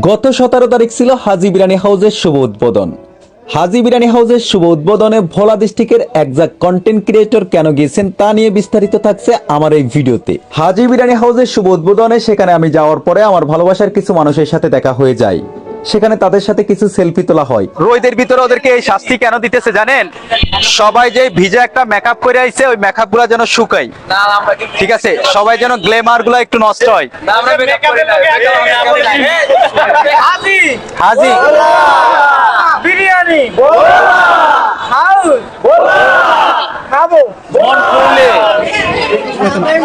গত সতেরো তারিখ ছিল হাজি বিরানি হাউসের শুভ উদ্বোধন। হাজি বিরানি হাউসের শুভ উদ্বোধনে ভোলা ডিস্ট্রিক্টের একজাক্ট কন্টেন্ট ক্রিয়েটর কেন গিয়েছেন তা নিয়ে বিস্তারিত থাকছে আমার এই ভিডিওতে। হাজি বিরানি হাউসের শুভ উদ্বোধনে সেখানে আমি যাওয়ার পরে আমার ভালোবাসার কিছু মানুষের সাথে দেখা হয়ে যায়। সেখানে তাদের সাথে কিছু সেলফি তোলা হয়। রোদের ভিতরে ওদেরকে এই শাস্তি কেন দিতেছে জানেন? সবাই যে ভিজে একটা মেকআপ করে আইছে ওই মেকআপগুলা যেন শুকাই ঠিক আছে? সবাই যেন গ্লেমারগুলা একটু নষ্ট হয়। হাজি। হাজি বিরিয়ানি। খাব মন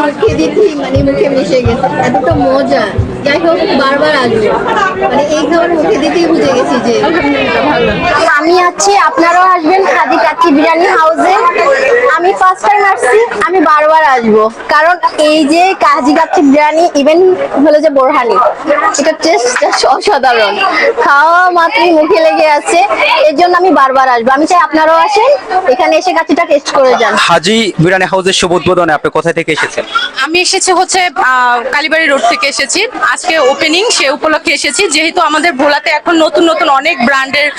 মুখে দিচ্ছি মানে মুখে মিশে গেছে। এতটা মজা। যাই হোক বারবার আসব। মানে এই খাবার মুখে দিতেই বুঝে গেছি যে আমি আছি আপনারাও আসবেন খাদি কাচ্চি বিরিয়ানি হাউসে আমি ফার্স্ট টাইম আসছি আমি বারবার আসব। কারণ এই যে কাজি কাচ্চি বিরিয়ানি ইভেন হলো যে বোরহানি এটা টেস্টটা অসাধারণ। খাওয়া মাত্রই মুখে লেগে আছে এর জন্য আমি বারবার আসব। আমি চাই আপনারাও আসেন এখানে এসে কাচ্চিটা টেস্ট করে যান। হাজি বিরিয়ানি হাউসের শুভ উদ্বোধনে আপনি কোথা থেকে এসেছেন? আমি এসেছি হচ্ছে কালীবাড়ি রোড থেকে এসেছি। আজকে ওপেনিং সে উপলক্ষে এসেছি। যেহেতু আমাদের ভোলাতে এখন নতুন নতুন অনেক ব্র্যান্ডের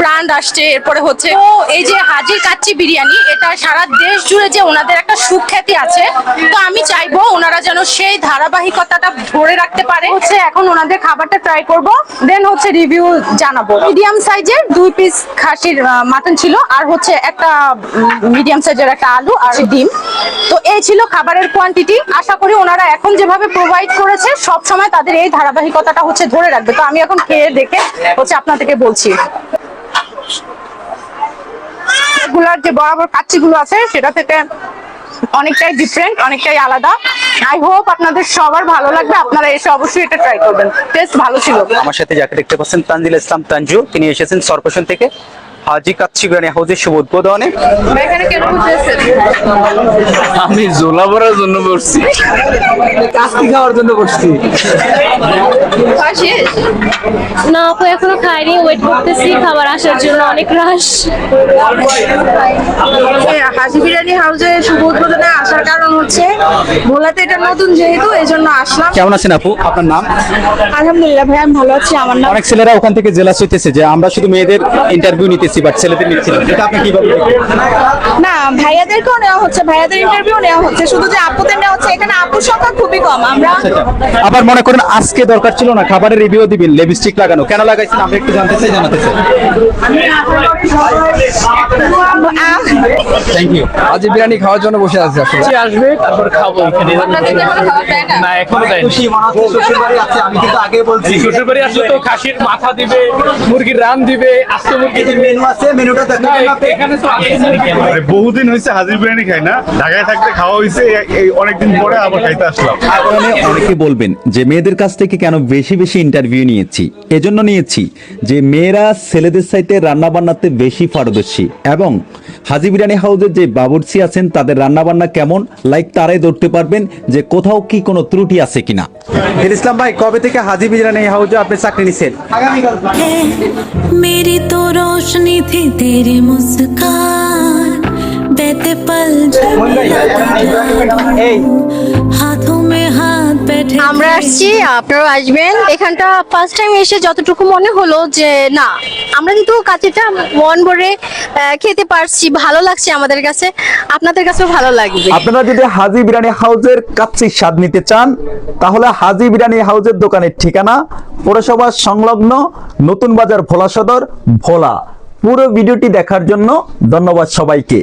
ব্র্যান্ড আসছে। এরপরে হচ্ছে তো এই যে হাজির কাচ্চি বিরিয়ানি এটা সারা দেশ জুড়ে যে ওনাদের একটা সুখ্যাতি আছে তো আমি চাইব ওনারা যেন সেই ধারাবাহিকতাটা ধরে রাখতে পারে। হচ্ছে এখন ওনাদের খাবারটা ট্রাই করব দেন হচ্ছে রিভিউ জানাব। মিডিয়াম সাইজের দুই পিস খাসির মাটন ছিল আর হচ্ছে একটা মিডিয়াম সাইজের একটা আলু আর ডিম। তো এই ছিল খাবারের কোয়ান্টিটি আশা করি ওনারা এখন যেভাবে প্রোভাইড করেছে সব সময় তাদের এই ধারাবাহিকতাটা হচ্ছে ধরে রাখবে। তো আমি এখন খেয়ে দেখে হচ্ছে আপনাদেরকে বলছি। গুলার যে বরাবর কাচ্চিগুলো আছে, সেটা থেকে অনেকটাই ডিফারেন্ট অনেকটাই আলাদা। আই হোপ আপনাদের সবার ভালো লাগবে। আপনারা এসে অবশ্যই এটা ট্রাই করবেন। টেস্ট ভালো ছিল। আমার সাথে যাকে দেখতে পাচ্ছেন, তানজিল ইসলাম, তানজু, তিনি এসেছেন সরপোষণ থেকে। হাজি কাচ্চি বিরিয়ানি হাউসের শুভ উদ্বোধনে। আমি জোলা ভরার জন্য বসছি। কাস্তি খাওয়ার জন্য বসছি। না আপু এখনও খাইনি ওয়েট করতেছি খাবার আসার জন্য অনেক রাশ হাজি বিরিয়ানি হাউসে শুভ উদ্বোধনে আসার কারণ হচ্ছে ভোলাতে এটা নতুন যেহেতু এই জন্য আসলাম। কেমন আছেন আপু? আপনার নাম? আলহামদুলিল্লাহ ভাই আমি ভালো আছি আমার নাম অনেক ছেলেরা ওখান থেকে জেলা হইতেছে যে আমরা শুধু মেয়েদের ইন্টারভিউ নিতেছি বাট ছেলেদের নিচ্ছি না। এটা আপনি কীভাবে দেখেন? না ভাইয়াদেরকেও নেওয়া হচ্ছে ভাইয়াদের ইন্টারভিউ নেওয়া হচ্ছে শুধু যে আপুদের নেওয়া হচ্ছে এখানে আপুর সংখ্যা খুবই কম। আমরা আবার মনে করেন আজকে দরকার ছিল না খাবারের রিভিউ দিবেন লিপস্টিক লাগানো। কেন লাগাইছেন? আমরা একটু জানতে চাই জানাতে চাই। থ্যাংক ইউ আজ বিরিয়ানি খাওয়ার জন্য বসে আছি আসলে। আসবে তারপর খাব না? এখনও দেয়নি। আমি কিন্তু আগে বলছি। শ্বশুর বাড়ি আসলে তো খাসির মাথা দিবে মুরগির রান দিবে আস্ত মুরগি দিবে। বহুদিন হয়েছে হাজির বিরিয়ানি খাই না। ঢাকায় থাকতে খাওয়া হয়েছে অনেকদিন পরে আবার খাইতে আসলাম। অনেকে বলবেন যে মেয়েদের কাছ থেকে কেন বেশি বেশি ইন্টারভিউ নিয়েছি? এজন্য নিয়েছি যে মেয়েরা ছেলেদের সাইতে রান্না বান্নাতে বেশি পারদর্শী এবং হাজি বিরিয়ানি হাউসের যে বাবুর্চি আছেন তাদের রান্না বান্না কেমন লাইক তারাই ধরতে পারবেন যে কোথাও কি কোনো ত্রুটি আছে কিনা। দিল ইসলাম ভাই কবে থেকে হাজি বিরিয়ানি হাউসে আপনি চাকরি নিছেন? रोशनी थी तेरी मुस्कान बैठे पल हाथों में हाथ बैठे আমরা আসছি আপনারাও আসবেন এখানটা ফার্স্ট টাইম এসে যতটুকু মনে হলো যে না আমরা কিন্তু কাচিটা মন ভরে আহ, খেতে পারছি ভালো লাগছে আমাদের কাছে আপনাদের কাছেও ভালো লাগবে আপনারা যদি হাজি বিরিয়ানি হাউসের কাচ্চির স্বাদ নিতে চান তাহলে হাজি বিরিয়ানি হাউসের দোকানের ঠিকানা পৌরসভা সংলগ্ন নতুন বাজার ভোলা সদর ভোলা পুরো ভিডিওটি দেখার জন্য ধন্যবাদ সবাইকে।